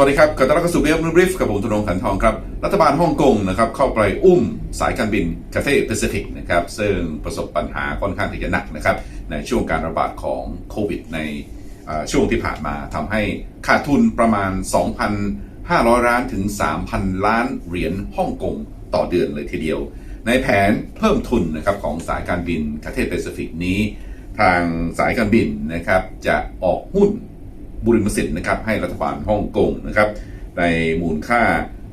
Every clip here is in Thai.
สวัสดีครับขอต้อนรับเข้าสู่เบฟนูบริฟกับผมธนงขันทองครับ รัฐบาลฮ่องกงนะครับเข้าไปอุ้มสายการบินคาเฟ่แปซิฟิกนะครับซึ่งประสบปัญหาค่อนข้างที่จะหนักนะครับในช่วงการระบาดของโควิด ในช่วงที่ผ่านมาทำให้ขาดทุนประมาณ 2,500 ล้านถึง 3,000 ล้านเหรียญฮ่องกงต่อเดือนเลยทีเดียว ในแผนเพิ่มทุนนะครับของสายการบินคาเฟ่แปซิฟิกนี้ ทางสายการบินนะครับจะออกหุ้น บุริมสิทธิ์นะครับให้รัฐบาลฮ่องกงนะครับในมูลค่า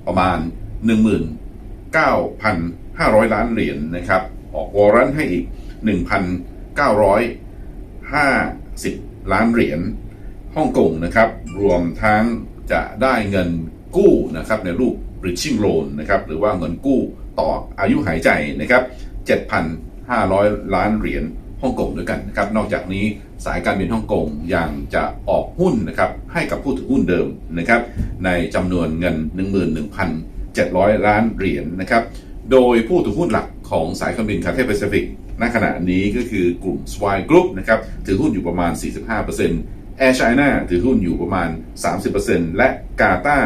ประมาณ 19,500 ล้านเหรียญนะครับ ออกวอรันให้อีก 1,950 ล้านเหรียญฮ่องกงนะครับ รวมทั้งจะได้เงินกู้นะครับในรูป bridging loan นะครับหรือว่าเงินกู้ต่ออายุหายใจนะครับ 7,500 ล้านเหรียญฮ่องกงด้วยกันนะครับ นอกจากนี้ สายการบินฮ่องกงยังจะออกหุ้นนะครับให้กับผู้ถือหุ้นเดิมนะครับในจำนวนเงิน 11,700 ล้านเหรียญนะครับโดยผู้ถือหุ้นหลักของสายการบินคาเท p แปซิฟิกณขณะนี้ก็คือกลุ่ม Swire Group นะครับถือหุ้นอยู่ประมาณ 45% Air China ถือหุ้นอยู่ประมาณ 30%และ Qatar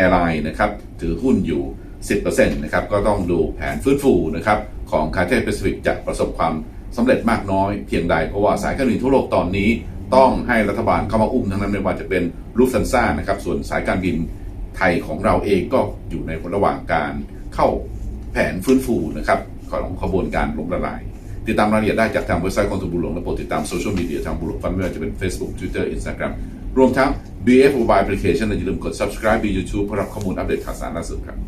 Airline นะครับถือหุ้นอยู่ 10%นะครับก็ต้องดูแผนฟื้นฟูนะครับของคาเท p แปซิฟิกจะประสบความ สำเร็จมากน้อยเพียงใด เพราะว่าสายการบินทั่วโลกตอนนี้ต้องให้รัฐบาลเข้ามาอุ้มทั้งนั้นไม่ว่าจะเป็นลูฟซันซ่านะครับส่วนสายการบินไทยของเราเองก็อยู่ในระหว่างการเข้าแผนฟื้นฟูนะครับของขบวนการล้มละลายติดตามรายละเอียดได้จากทางเว็บไซต์ของทุนบุหลวงและโปรดติดตามโซเชียลมีเดียทางบุหลวงฟันไม่ว่าจะเป็น Facebook Twitter Instagram รวมทั้ง BF Mobile Application และอย่าลืมกด subscribe บ YouTube เพื่อรับข้อมูลอัปเดตข่าวสารล่าสุดครับ